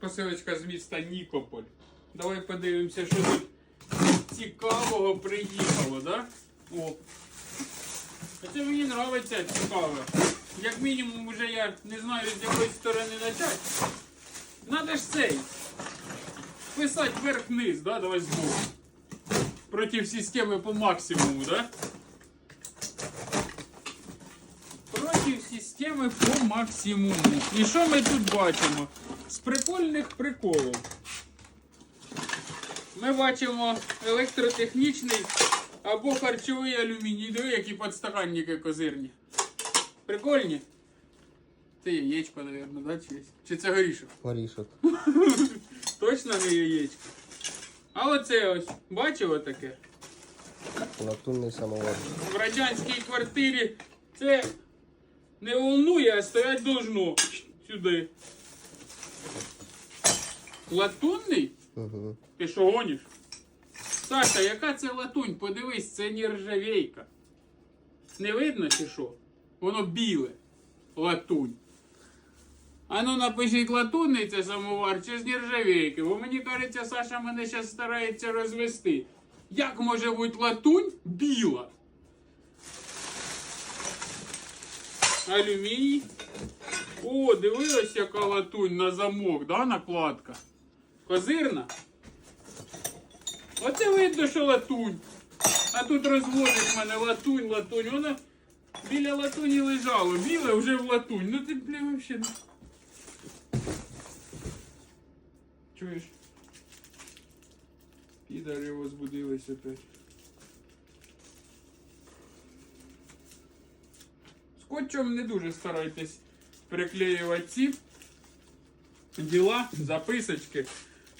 посилочка з міста Нікополь. Давай подивимося, що тут цікавого приїхало, да? О. Це мені подобається цікаво. Як мінімум, вже я не знаю з якої сторони почати. Надо ж цей. Писати вверх-вниз, да? Давай збоку. Проти системи по максимуму, да? Проти системи по максимуму. І що ми тут бачимо? З прикольних приколів. Ми бачимо електротехнічний або харчовий алюміній. Диви, які подстаканники козирні. Прикольні? Це яєчко, мабуть, да? Чи, чи це горішок? Горішок. Точно не яєчко. А оце ось, бачив отаке? Латунний самовар. В радянській квартирі це не волнує, а стоять должно сюди. Латунний? Угу. Ти що гониш? Саша, яка це латунь? Подивись, це нержавейка. Не видно чи що? Воно біле. Латунь. А ну напишіть латунний це самовар чи з нержавейки, бо мені кажеться, Саша мене зараз старається розвести. Як може бути латунь біла? Алюміній. О, дивилась, яка латунь на замок, да, накладка? Козирна? Оце видно, що латунь. А тут розводить мене латунь, латунь. Воно біля латуні лежало. Біле вже в латунь. Ну ти, бля, вообще. ну. Чуєш? Підари возбудились опять. Скотчем не дуже старайтесь приклеювати ці діла, записочки,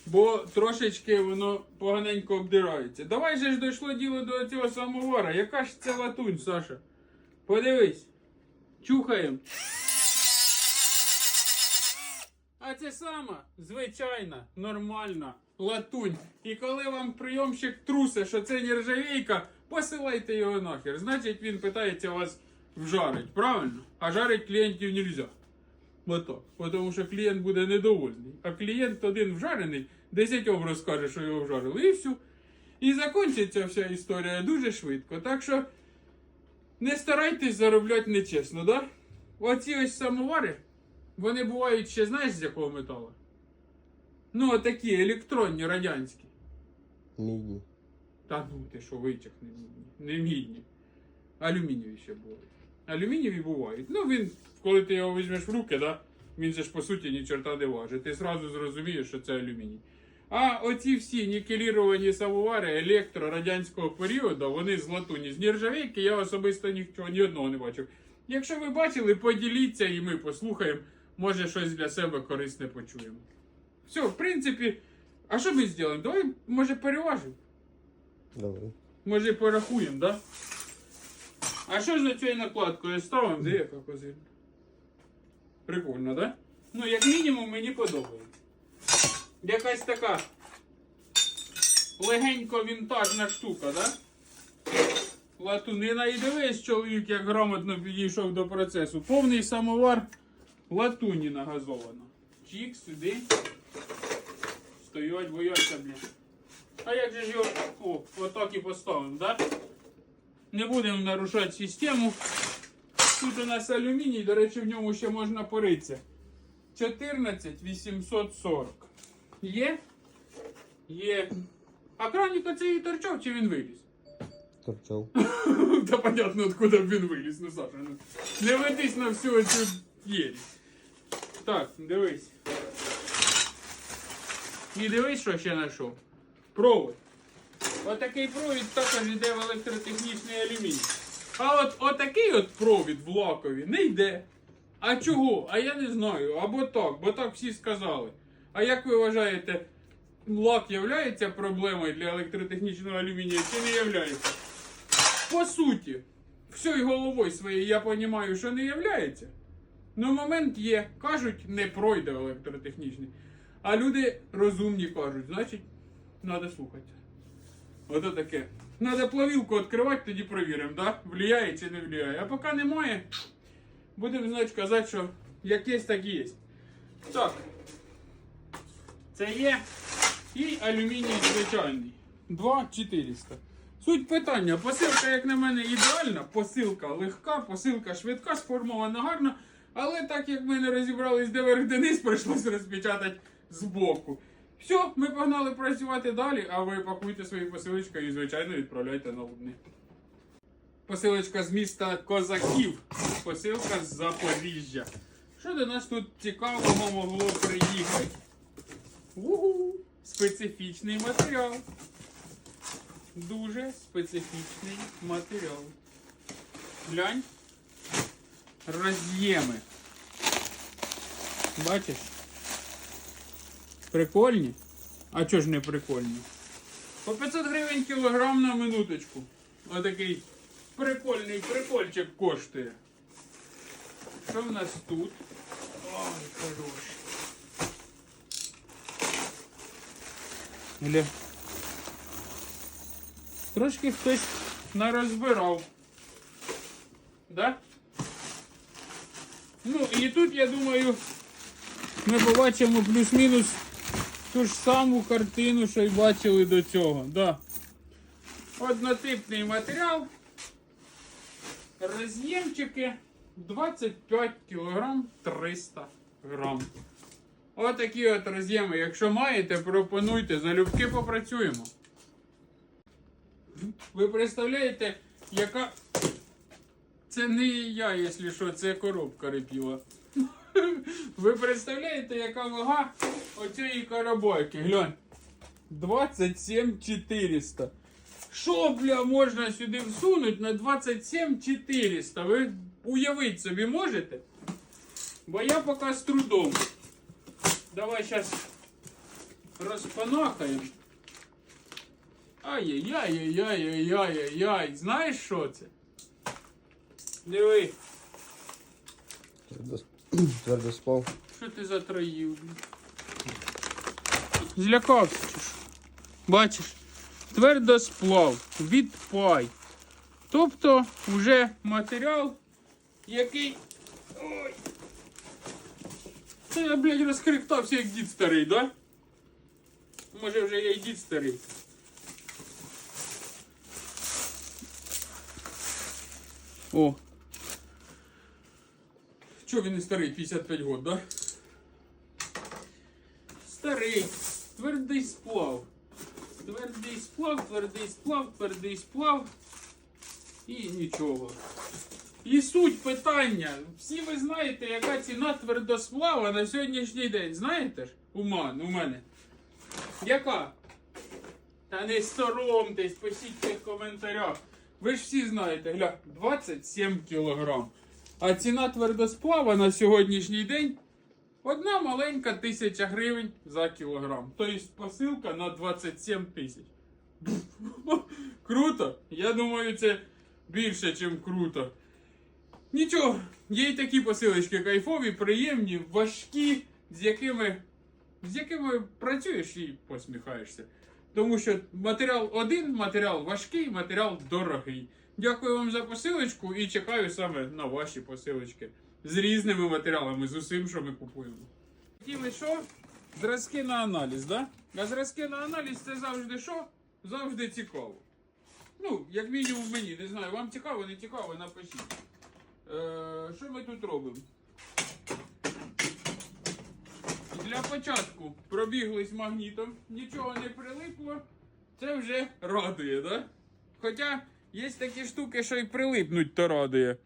бо трошечки воно поганенько обдирається. Давай же ж дійшло діло до цього самовара. Яка ж це латунь, Саша? Подивись. Чухаємо. А це сама звичайна, нормальна латунь. І коли вам прийомщик трусе, що це нержавейка, посилайте його нахер. Значить він питається вас вжарить, правильно? А жарить клієнтів нельзя. Отак. Тому що клієнт буде недовольний. А клієнт один вжарений, десятьом розкаже, що його вжарили, і все. І закінчиться вся історія дуже швидко. Так що не старайтесь заробляти нечесно, да? Оці ось самовари, вони бувають ще, знаєш, з якого металу? Ну, такі електронні, радянські. Мідні. Та ну ти що, витяг не мідні. Не мідні. Алюмінієві ще бувають. Алюмінієві бувають. Ну він, коли ти його візьмеш в руки, да, він же ж по суті ні чорта не важить. Ти зразу зрозумієш, що це алюміній. А оці всі нікеліровані самовари електро радянського періоду, вони з латуні. З нержавейки я особисто нічого ні одного не бачив. Якщо ви бачили, поділіться і ми послухаємо. Може щось для себе корисне почуємо. Все, в принципі, а що ми зробимо? Давай, може, переважимо. Добре. Може порахуємо, да? А що ж за цією накладкою ставимо? Де яка козирна? Прикольно, да? Ну, як мінімум, мені подобається. Якась така легенько вінтажна штука, да? Латунина і дивись, чоловік, як грамотно підійшов до процесу. Повний самовар латуніна газована. Чік сюди. Стоять, бояться, блін. А як же ж його о, отак і поставимо, да? Не будемо нарушати систему. Тут у нас алюміній, до речі, в ньому ще можна поритися. 14 840. Є? Є. А краник оцей і торчав, чи він виліз? Торчав. Та понятно, откуда б він виліз, ну Саша. Ну, не ведись на всю цю єрість. Так, дивись. І дивись, що ще знайшов. Провод. Отакий провід також йде в електротехнічний алюміній. А от отакий от провід в лакові не йде. А чого? А я не знаю. Або так, бо так всі сказали. А як ви вважаєте, лак являється проблемою для електротехнічного алюмінія чи не являється? По суті, всією головою своєю я розумію, що не являється. Ну, момент є. Кажуть, не пройде електротехнічний. А люди розумні кажуть, значить, треба слухати. Ото таке. Надо плавілку відкривати, тоді перевіримо, да? влияє чи не влияє. А поки немає, будемо значить, казати, що як є, так і є. Так. Це є. І алюміній звичайний. 2400. Суть питання. Посилка, як на мене, ідеальна. Посилка легка, посилка швидка, сформована гарно. Але так як ми не розібрались, де верх де низ, прийшлося розпечатати збоку. Все, ми погнали працювати далі, а ви пакуйте свої посилочки і, звичайно, відправляйте на Лубни. Посилочка з міста Козаків. Посилка з Запоріжжя. Що до нас тут цікавого могло приїхати? Угу. Специфічний матеріал. Дуже специфічний матеріал. Глянь. Роз'єми. Бачиш? Прикольні? А чого ж не прикольні? По 500 гривень кілограм на минуточку. Отакий прикольний прикольчик коштує. Що в нас тут? Ой, хорош. Гля. Трошки хтось нарозбирав. Да? Ну і тут, я думаю, ми побачимо плюс-мінус ту ж саму картину, що й бачили до цього. Да. Однотипний матеріал. Роз'ємчики 25 кг 300 грам. Отакі от роз'єми. Якщо маєте, пропонуйте, залюбки попрацюємо. Ви представляєте, яка. Це не я, якщо що, це коробка репіла. Ви представляєте, яка вага оцієї коробойки? Глянь. 27 400. Що, бля, можна сюди всунути на 27 400? Ви уявити собі можете? Бо я поки з трудом. Давай зараз розпанахаємо. Ай-яй-яй-яй-яй-яй-яй. Знаєш що це? Диви, Твердос... Твердосплав. що ти затроїв? Злякався чи що? Бачиш? Твердосплав, відпай. Тобто вже матеріал, який. Ой. Це я, блядь, розхрихтався як дід старий, да? Може вже я і дід старий. О. Чого він не старий? 55 год, да? Старий. Твердий сплав. Твердий сплав, твердий сплав, твердий сплав. І нічого. І суть питання. Всі ви знаєте, яка ціна твердосплава на сьогоднішній день. Знаєте ж? У мене. У мене. Яка? Та не соромтесь, пишіть в коментарях. Ви ж всі знаєте, гля, 27 кілограм. А ціна твердосплава на сьогоднішній день одна маленька тисяча гривень за кілограм. Тобто посилка на 27 тисяч. Круто? Я думаю, це більше, ніж круто. Нічого, є й такі посилочки кайфові, приємні, важкі, з якими, з якими працюєш і посміхаєшся. Тому що матеріал один, матеріал важкий, матеріал дорогий. Дякую вам за посилочку і чекаю саме на ваші посилочки з різними матеріалами, з усім, що ми купуємо. Хотіли що? Зразки на аналіз, да? А зразки на аналіз це завжди що? Завжди цікаво. Ну, як мінімум мені, не знаю, вам цікаво, не цікаво, напишіть. Е, що ми тут робимо? Для початку пробіглись магнітом, нічого не прилипло. Це вже радує, да? Хоча є такі штуки, що й прилипнуть, то радує.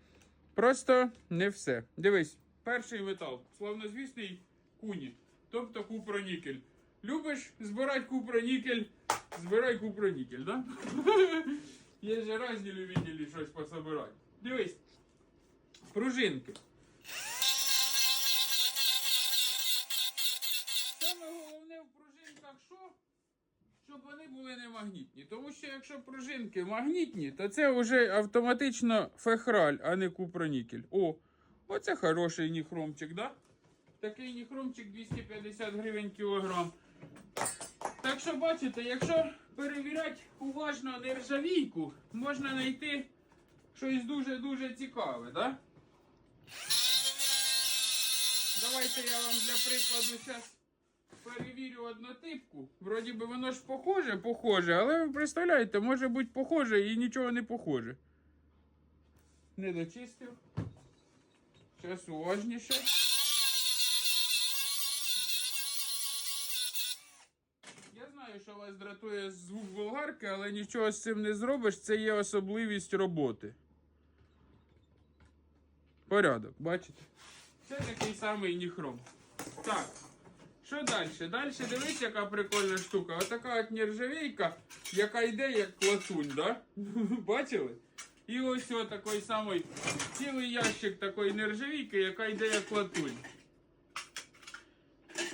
Просто не все. Дивись, перший метал, славнозвісний куні, тобто купронікель. Любиш збирати купронікель, збирай купронікель, да? Є ж різні любителі щось пособирати. Дивись, пружинки. Саме головне в пружинках що? Щоб вони були не магнітні. Тому що якщо пружинки магнітні, то це вже автоматично фехраль, а не купронікель. О, оце хороший ніхромчик, да? Такий ніхромчик 250 гривень кілограм. Так що бачите, якщо перевіряти уважно нержавійку, можна знайти щось дуже-дуже цікаве, да? Давайте я вам для прикладу зараз перевірю однотипку. Вроді би воно ж похоже, похоже, але ви представляєте, може бути похоже і нічого не похоже. Не дочистив. Зараз уважніше. Я знаю, що вас дратує звук болгарки, але нічого з цим не зробиш. Це є особливість роботи. Порядок, бачите? Це такий самий ніхром. Так. Що далі? Далі дивись, яка прикольна штука. Отака от нержавейка, яка йде як латунь, да? Бачили? І ось такий самий цілий ящик такої нержавійки, яка йде як латунь.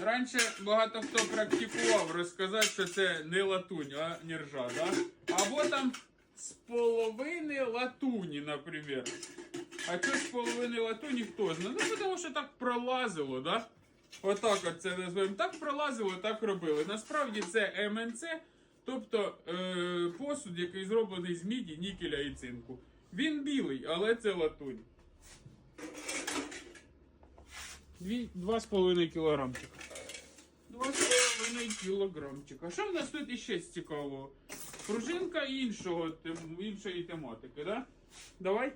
Раніше багато хто практикував розказати, що це не латунь, а нержа, да? Або там з половини латуні, наприклад. А що з половини латуні хто знає? Ну, тому що так пролазило, да? Отак от це називаємо. Так пролазило, так робили. Насправді це МНЦ, тобто е, посуд, який зроблений з міді, нікеля і цинку. Він білий, але це латунь. Дві- Два з половиною кілограмчика. Два з половиною кілограмчика. Що в нас тут іще цікавого? Пружинка іншого, іншої тематики, да? Давай.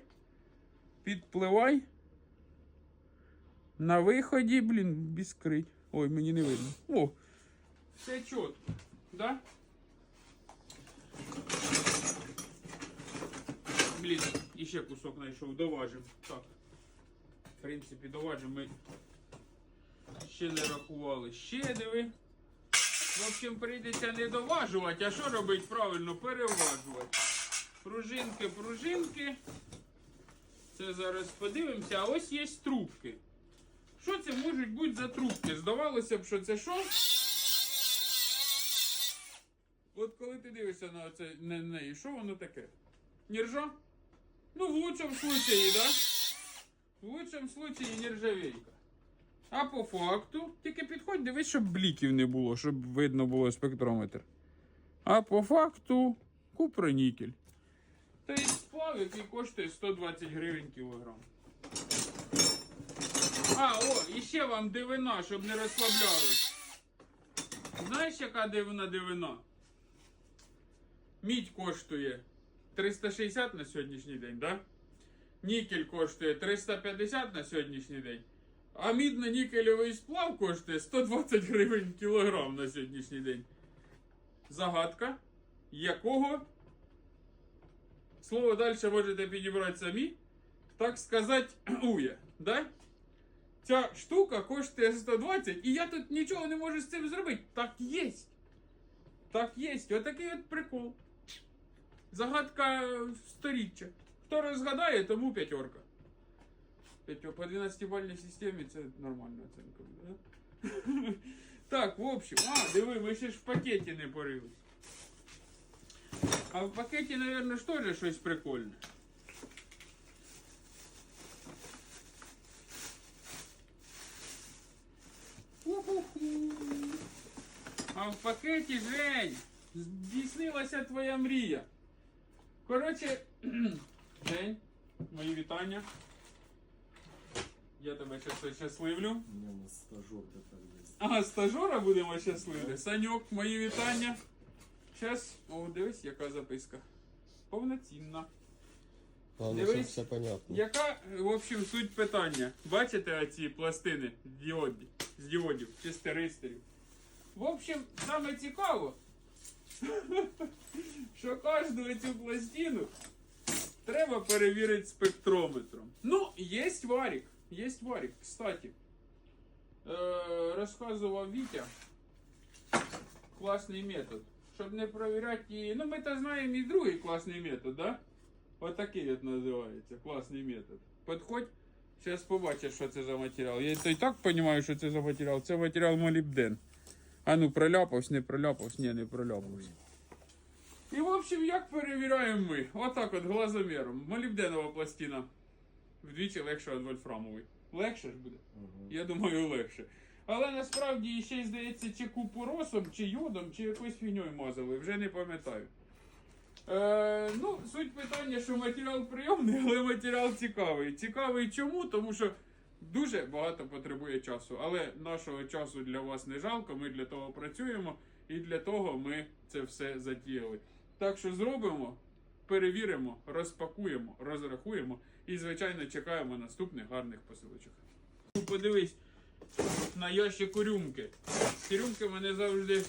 Підпливай. На виході, блін, біскрить. Ой, мені не видно. О, все чітко. Да? Блін, іще кусок знайшов, доважим. Так. В принципі, доважим ми ще не рахували. Ще диви. В общем, прийдеться не доважувати, а що робити правильно? Переважувати. Пружинки, пружинки. Це зараз подивимося. А ось є трубки. Що це можуть бути за трубки? Здавалося б, що це що? От коли ти дивишся на це на неї, що воно таке? Нержа? Ну, в лучшому случаї, да? В лучшому случаї нержавейка. А по факту, тільки підходь, дивись, щоб бліків не було, щоб видно було спектрометр. А по факту купронікель. Тобто сплав, який коштує 120 гривень кілограм. А, о, і ще вам дивина, щоб не розслаблялись. Знаєш, яка дивина дивина? Мідь коштує 360 на сьогоднішній день, да? Нікель коштує 350 на сьогоднішній день. А мідно-нікельовий сплав коштує 120 гривень кілограм на сьогоднішній день. Загадка, якого слово далі можете підібрати самі. Так сказати, уя, да? Ця штука коштує 120, і я тут нічого не можу з цим зробити. Так єсть. Так єсть. Отакий от прикол. Загадка сторіччя. Хто розгадає, тому п'ятерка. По 12-бальній системі це нормальна оцінка. Да? Так, в общем. А, диви, ми ще ж в пакеті не порились. А в пакеті, мабуть, теж щось прикольне. А в пакеті, Жень, здійснилася твоя мрія. Коротше, Жень, мої вітання. Я тебе щас щасливлю. Стажер є. Ага, стажора будемо щасливі. Саньок, мої вітання. Щас, о, дивись, яка записка. Повноцінна. Дивись. щоб все понятно. Яка, в общем, суть питання? Бачите оці пластини діоді, з діодів чи з теристорів? В общем, саме цікаво, що кожну цю пластину треба перевірити спектрометром. Ну, є варік. Є варік. Кстати, е, розказував Вітя. Класний метод. Щоб не перевіряти її. Ну, ми то знаємо і другий класний метод, да? Отакий от називається. Класний метод. Підходь, зараз побачиш, що це за матеріал. Я то і так розумію, що це за матеріал. Це матеріал молібден. А ну проляпався, не проляпався, ні, не проляпався. І в общем, як перевіряємо ми? Отак от глазоміром. Молібденова пластина. Вдвічі легша від вольфрамової. Легше ж буде? Я думаю, легше. Але насправді ще й здається, чи купоросом, чи йодом, чи якоюсь фігньою мазали, вже не пам'ятаю. Е, ну, суть питання, що матеріал прийомний, але матеріал цікавий. Цікавий чому? Тому що дуже багато потребує часу. Але нашого часу для вас не жалко. Ми для того працюємо і для того ми це все затіяли. Так що зробимо, перевіримо, розпакуємо, розрахуємо і, звичайно, чекаємо наступних гарних посилочок. Ну, Подивись на ящику рюмки. Ці рюмки мене завжди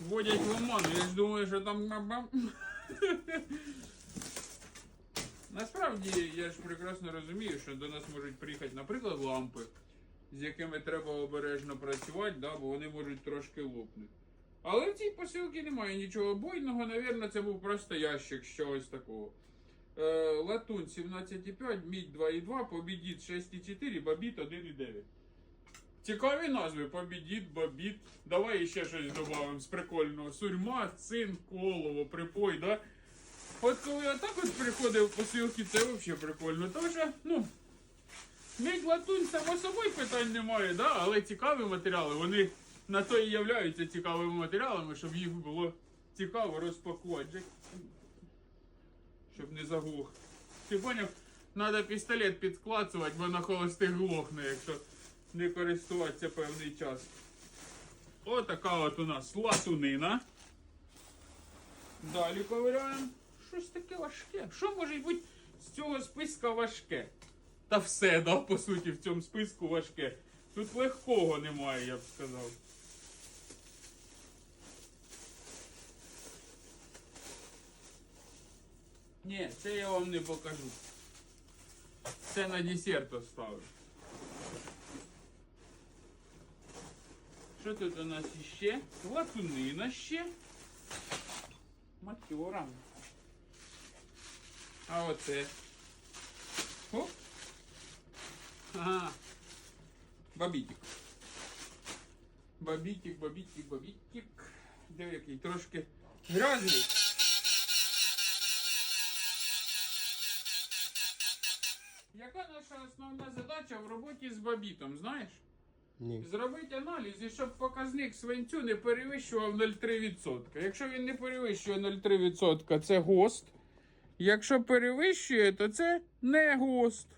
вводять в оману. Я ж думаю, що там. Насправді я ж прекрасно розумію, що до нас можуть приїхати, наприклад, лампи, з якими треба обережно працювати, да, бо вони можуть трошки лопнути. Але в цій посилці немає нічого бойного, навірно, це був просто ящик з чогось такого. Е, латунь 17,5, мідь 2,2, побідіт 6,4, бабіт 1,9. Цікаві назви: побідіт, бабіт. Давай ще щось додамо з прикольного. Сурьма, цинк, колово, припой, да? От коли отак от приходив посилки, це взагалі прикольно. Тому що, ну, мідь латунь само собою питань немає, да? але цікаві матеріали, вони на то і являються цікавими матеріалами, щоб їх було цікаво розпакувати. Щоб не заглух. Ти поняв? Треба пістолет підклацувати, бо на холостих глохне, якщо не користуватися певний час. Отака от у нас латунина. Далі ковиряємо. Щось таке важке. Що може бути з цього списка важке? Та все, да, по суті, в цьому списку важке. Тут легкого немає, я б сказав. Ні, це я вам не покажу. Це на десерт оставлю. Що тут у нас іще? Латунина ще. Матьора. А оце. Оп. Ага. Бабітик. Бабітик, бабітик, бабітик. Диви який трошки грязний. Яка наша основна задача в роботі з бабітом, знаєш? Ні. Зробити аналіз, і щоб показник свинцю не перевищував 0,3%. Якщо він не перевищує 0,3%, це ГОСТ. Якщо перевищує, то це не ГОСТ.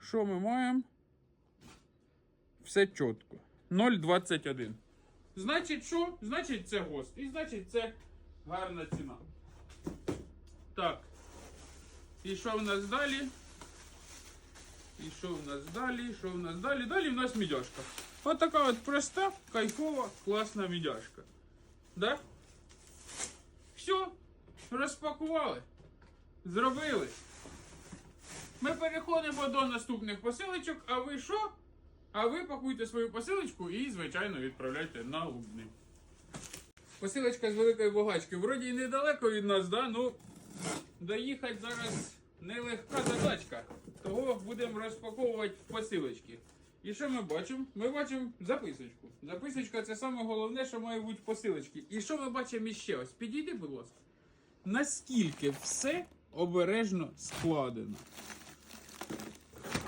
Що ми маємо? Все чітко. 0,21. Значить, що? Значить, це ГОСТ. І значить, це гарна ціна. Так. І що в нас далі? І що в нас далі? Що в нас далі? Далі в нас мідяшка. От така от проста, кайфова, класна мідяшка. Да? Все, розпакували. Зробили. Ми переходимо до наступних посилочок, а ви що? А ви пакуйте свою посилочку і, звичайно, відправляйте на Лубни. Посилочка з великої багачки. Вроді і недалеко від нас, да? Ну, доїхати зараз нелегка задачка. Того будемо розпаковувати в посилочки. І що ми бачимо? Ми бачимо записочку. Записочка це саме головне, що має бути в посилочці. І що ми бачимо іще? Ось підійди, будь ласка. Наскільки все обережно складено.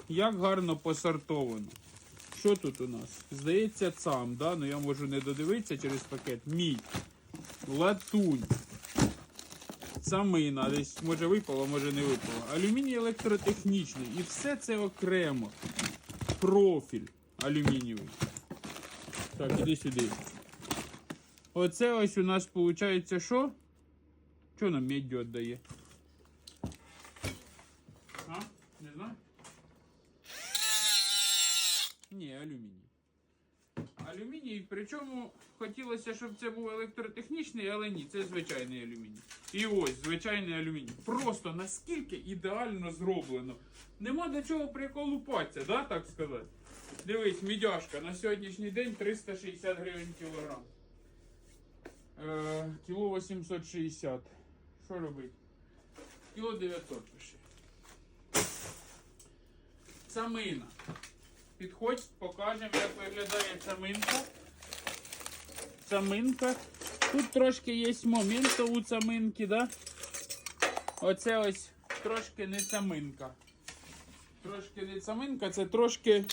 Як гарно посортовано. Що тут у нас? Здається, цам, да? ну я можу не додивитися через пакет. Мідь, латунь, самина, десь може випало, може не випало. Алюміній електротехнічний. І все це окремо. Профіль алюмінієвий. Так, іди сюди. Оце ось у нас виходить що? Що нам медь віддає? А? Не знаю. Ні, алюміній. Алюміній, причому хотілося, щоб це був електротехнічний, але ні, це звичайний алюміній. І ось звичайний алюміній. Просто наскільки ідеально зроблено. Нема до чого приколупатися, да, так сказати. Дивись, мідяшка на сьогоднішній день 360 гривень кілограм. Е, кіло 860. Що робити? Кіло 900 пише. Самина. Підходь, покажемо, як виглядає цаминка. Цаминка. Тут трошки є момент у цаминки, да? Оце ось трошки не цаминка. Трошки не цаминка, це трошки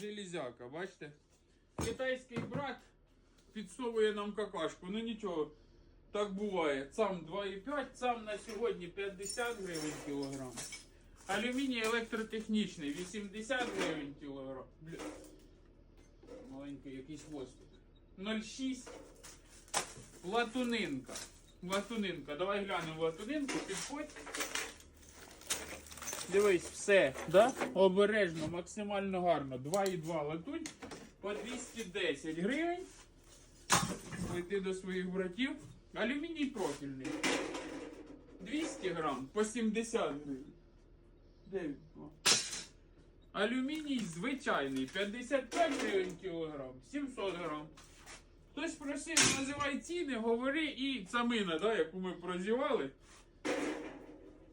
железяка, бачите? Китайський брат підсовує нам какашку. Ну нічого, так буває. Цам 2,5, цам на сьогодні 50 гривень кілограм. Алюміній електротехнічний, 80 гривень кілограм. Маленький якийсь хвостик. 0,6. Латунинка. Латунинка. Давай глянемо латунинку, підходь. Дивись, все, да? Обережно, максимально гарно. 2,2 латунь по 210 гривень. Пойти до своїх братів. Алюміній профільний. 200 грам по 70 гривень. Де він? Алюміній звичайний 55 гривень кілограм, 700 грам. Хтось просив, називай ціни, говори і цамина, да, яку ми прозівали.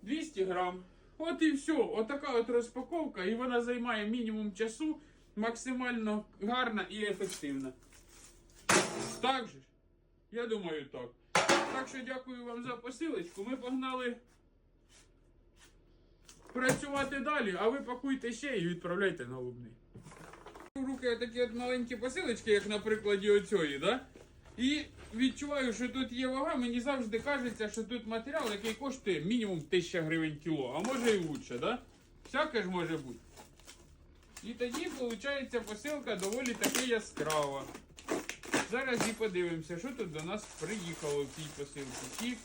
200 грам. От і все. Отака от розпаковка, і вона займає мінімум часу, максимально гарна і ефективна. Так же? Я думаю, так. Так що дякую вам за посилочку. Ми погнали працювати далі, а ви пакуйте ще і відправляйте на Лубний. Руки такі от маленькі посилочки, як на прикладі оцьої, да? І відчуваю, що тут є вага, мені завжди кажеться, що тут матеріал, який коштує мінімум 1000 гривень кіло, а може і лучше, да? Всяке ж може бути. І тоді, виходить, посилка доволі таки яскрава. Зараз і подивимося, що тут до нас приїхало в цій посилці. Тік.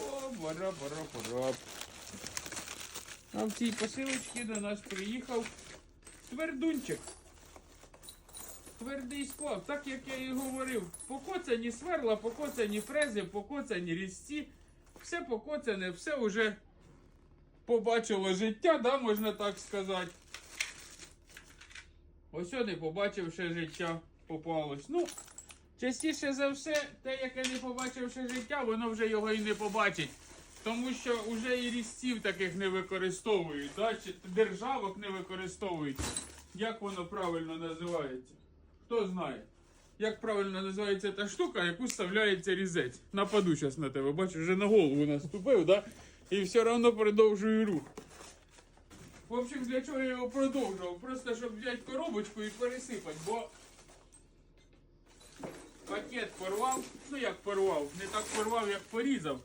О, бара бара бара А в цій посилочці до нас приїхав твердунчик. Твердий сплав, так як я і говорив, покоцані сверла, покоцані фрези, покоцані різці, все покоцане, все вже побачило життя, да, можна так сказати. Ось не побачив життя попалось. Ну, частіше за все, те, яке не побачив ще життя, воно вже його і не побачить. Тому що вже і різців таких не використовують, да? чи державок не використовують. Як воно правильно називається? Хто знає? Як правильно називається та штука, яку вставляється різець. Нападу зараз на тебе, бачу, вже на голову наступив, да? і все одно продовжую рух. В общем, для чого я його продовжував? Просто щоб взяти коробочку і пересипати, бо пакет порвав. Ну як порвав, не так порвав, як порізав.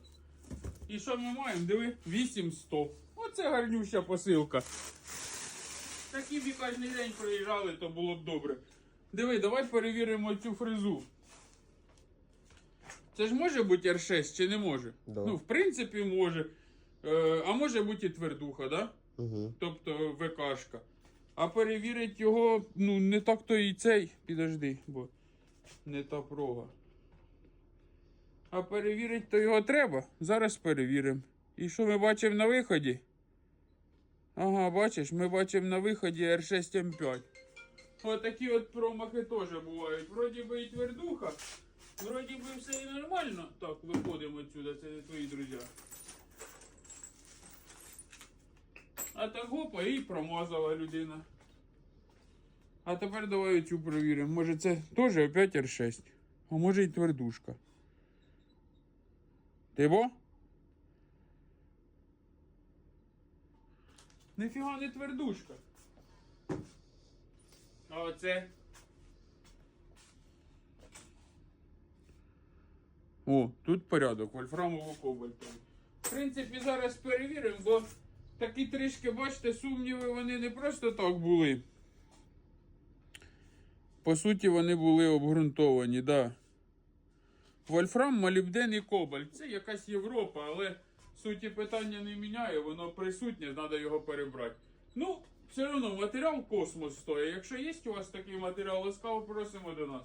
І що ми маємо? Диви, 800. Оце гарнюща посилка. Такі б і кожен день приїжджали, то було б добре. Диви, давай перевіримо цю фрезу. Це ж може бути R6 чи не може? Да. Ну, в принципі, може. Е, а може бути і твердуха, да? Угу. Тобто ВКшка. А перевірити його, ну, не так то і цей. Підожди, бо не та прога. А перевірити то його треба. Зараз перевіримо. І що ми бачимо на виході? Ага, бачиш, ми бачимо на виході R6M5. Отакі от промахи теж бувають. Вроді би і твердуха, вроді би все і нормально. Так, виходимо отсюда, це не твої друзі. А так гопа і промазала людина. А тепер давай цю перевіримо. Може це теж опять R6. А може і твердушка. Ти бо? Нифіга не твердушка. А оце. О, тут порядок, вольфрамово-кобальтовий. В принципі, зараз перевіримо, бо такі трішки, бачите, сумніви вони не просто так були. По суті, вони були обґрунтовані, да. Вольфрам, молібден і кобальт. Це якась Європа, але суті питання не міняє, воно присутнє, треба його перебрати. Ну, все одно матеріал космос стоїть. Якщо є у вас такий матеріал, ласкаво просимо до нас.